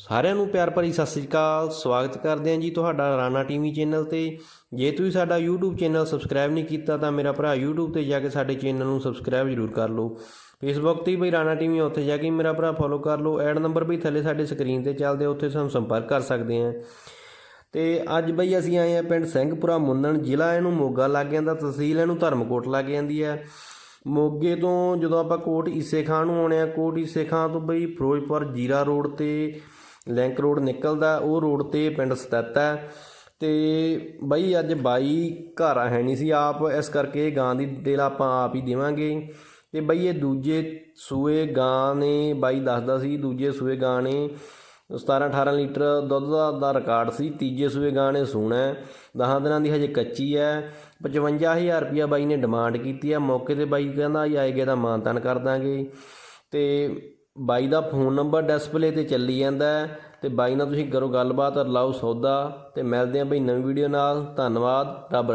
ਸਾਰਿਆਂ ਨੂੰ ਪਿਆਰ ਭਰੀ ਸਤਿ ਸ੍ਰੀ ਅਕਾਲ, ਸਵਾਗਤ ਕਰਦੇ ਹਾਂ ਜੀ ਤੁਹਾਡਾ ਰਾਣਾ ਟੀਵੀ ਚੈਨਲ ਤੇ। ਜੇ ਤੁਸੀਂ ਸਾਡਾ YouTube ਚੈਨਲ ਸਬਸਕ੍ਰਾਈਬ ਨਹੀਂ ਕੀਤਾ ਤਾਂ ਮੇਰਾ ਭਰਾ YouTube ਤੇ ਜਾ ਕੇ ਸਾਡੇ ਚੈਨਲ ਨੂੰ ਸਬਸਕ੍ਰਾਈਬ ਜ਼ਰੂਰ ਕਰ ਲਓ। ਫੇਸਬੁੱਕ ਤੇ ਵੀ ਰਾਣਾ ਟੀਵੀ ਉੱਥੇ ਜਾ ਕੇ ਮੇਰਾ ਭਰਾ ਫੋਲੋ ਕਰ ਲਓ। ਐਡ ਨੰਬਰ ਵੀ ਥੱਲੇ ਸਾਡੇ ਸਕਰੀਨ ਤੇ ਚੱਲਦੇ ਉੱਥੇ ਸਾਨੂੰ ਸੰਪਰਕ ਕਰ ਸਕਦੇ ਆ। ਤੇ ਅੱਜ ਬਈ ਅਸੀਂ ਆਏ ਆ ਪਿੰਡ ਸਿੰਘਪੁਰਾ ਮੁੰਨਣ, ਜ਼ਿਲ੍ਹਾ ਇਹਨੂੰ ਮੋਗਾ ਲੱਗ ਜਾਂਦਾ, ਤਹਿਸੀਲ ਇਹਨੂੰ ਧਰਮਕੋਟ ਲੱਗ ਜਾਂਦੀ ਹੈ ਮੋਗੇ ਤੋਂ ਜਦੋਂ ਆਪਾਂ ਕੋਟ ਈਸੇ ਖਾਂ ਨੂੰ ਆਉਣੇ ਆ, ਕੋਟ ਈਸੇ ਖਾਂ ਤੋਂ ਬਈ ਫਿਰੋਜ਼ਪੁਰ ਜੀਰਾ ਰੋਡ ਤੇ ਲਿੰਕ ਰੋਡ ਨਿਕਲਦਾ, ਉਹ ਰੋਡ ਤੇ ਪਿੰਡ ਸਥਿਤ ਹੈ। ਤੇ ਬਈ ਅੱਜ ਬਾਈ ਘਰ ਹੈ ਨਹੀਂ ਸੀ, ਆਪ ਇਸ ਕਰਕੇ ਗਾਂ ਦੀ ਡਿਟੇਲ ਆਪਾਂ ਆਪ ਹੀ ਦੇਵਾਂਗੇ। ਤੇ ਬਈ ਇਹ ਦੂਜੇ ਸੂਏ ਗਾਂ ਨੇ, ਬਾਈ ਦੱਸਦਾ ਸੀ, ਦੂਜੇ ਸੂਏ ਗਾਂ ਨੇ 17 18 ਲੀਟਰ ਦੁੱਧ ਦਾ ਦਾ ਰਿਕਾਰਡ ਸੀ। ਤੀਜੇ ਸੂਏ ਗਾਂ ਨੇ ਸੂਣਾ ਹੈ। 10 ਦਿਨਾਂ ਦੀ ਹਜੇ ਕੱਚੀ ਹੈ। 55000 ਰੁਪਿਆ ਬਾਈ ਨੇ ਡਿਮਾਂਡ ਕੀਤੀ ਹੈ। ਮੌਕੇ ਤੇ ਬਾਈ ਕਹਿੰਦਾ ਜੀ ਤਾਂ ਦਾ ਮਾਨਤਾਨ ਕਰ ਦਾਂਗੇ। ਤੇ ਬਾਈ ਦਾ ਫੋਨ ਨੰਬਰ ਡਿਸਪਲੇ ਤੇ ਚੱਲੀ ਜਾਂਦਾ ਹੈ ਤੇ ਬਾਈ ਨਾਲ ਤੁਸੀਂ ਕਰੋ ਗੱਲਬਾਤ, ਲਾਓ ਸੌਦਾ ਤੇ ਮਿਲਦੇ ਆਂ ਬਈ ਨਵੀਂ ਵੀਡੀਓ ਨਾਲ। ਧੰਨਵਾਦ, ਰੱਬ